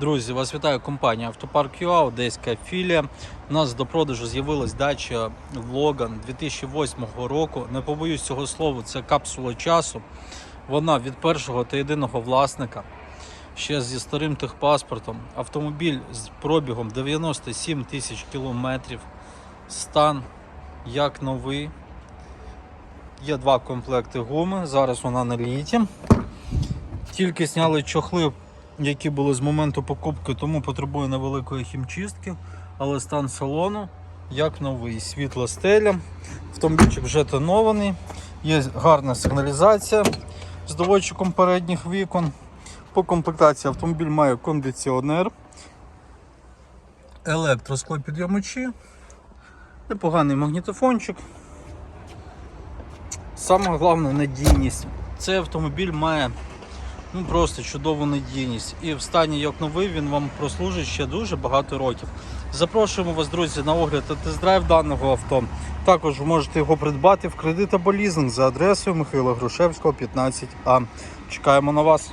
Друзі, вас вітає компанія Автопарк ЮА, Одеська філія. У нас до продажу з'явилась дача Логан 2008 року. Не побоюсь цього слова, це капсула часу. Вона від першого та єдиного власника. Ще зі старим техпаспортом. Автомобіль з пробігом 97 тисяч кілометрів. Стан як новий. Є два комплекти гуми. Зараз вона на літі. Тільки зняли чохли, які були з моменту покупки, тому потребує невеликої хімчистки. Але стан салону як новий. Світла стеля. Автомобільчик вже тонований. Є гарна сигналізація з доводчиком передніх вікон. По комплектації автомобіль має кондиціонер, електросклопідйомачі, непоганий магнітофончик. Саме головне надійність. Цей автомобіль має ну, просто чудову надійність. І в стані як новий він вам прослужить ще дуже багато років. Запрошуємо вас, друзі, на огляд та тест-драйв даного авто. Також можете його придбати в кредит або лізинг за адресою Михайла Грушевського, 15А. Чекаємо на вас.